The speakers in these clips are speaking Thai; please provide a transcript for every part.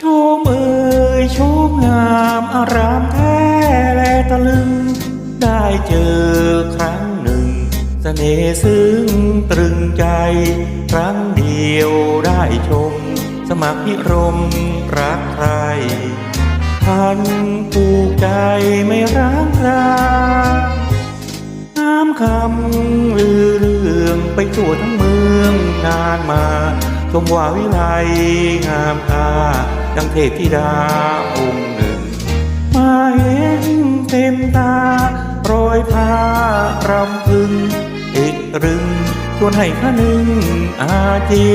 ชมเอ่ยชมงามอารามแท้แลตะลึง ได้เจอครั้งหนึ่งสเสน่ห์ซึ้งตรึงใจ ครั้งเดียวได้ชม สมัครพิรมรักใครพันผูกใจไม่ร้างคราน้ำคำลือเรื่องไปทั่วทั้งเมืองนานมา ชมว่าวิไลงามตา ดังเทพธิดาองค์หนึ่ง มาเห็นเต็มตาร้อยผ้ารำพึง อีกรึงชวนให้ข้านึงอาเจี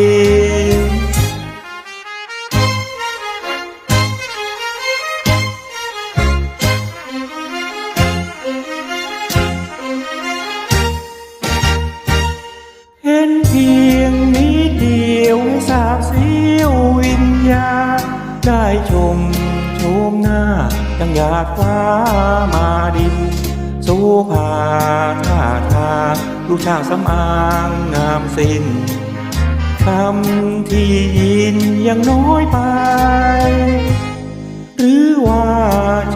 ย ได้ชมโชมหน้าดังหยาดฟ้ามาดิน สู้ผาท่าทางลูกช่างสำอางงามสิ้นคำที่ยินยังน้อยไป หรือว่า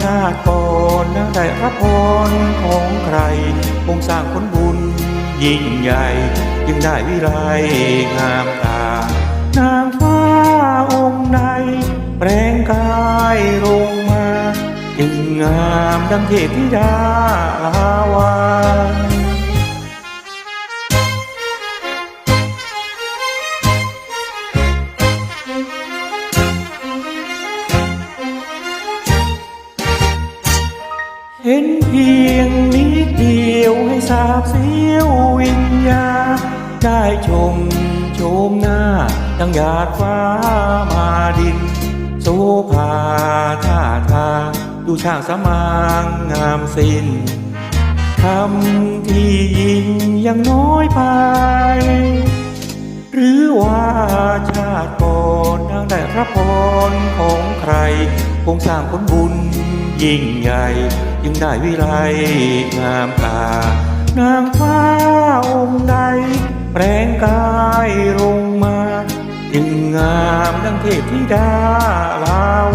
ชาติก่อนนได้รับพรของใครคงสร้างผลบุญยิ่งใหญ่ยิ่งได้วิไลงามตานางฟ้า ดังเทพธิดาลาวาเห็นเพียงนิดเดียวให้สาบเสียววิญญา ได้ชมโชมหน้าดังหยาดฟ้ามาดินโซภาท่าทา ดูช่างสมางงามสิ้นคำที่ยินยังน้อยไป หรือว่าชาติก่อนนางได้รับพรของใคร คงสร้างผลบุญยิ่งใหญ่ยิ่งได้วิไลงามตานางฟ้าองค์ใดแปลงกายลงมา จึงงามดังเทพธิดาว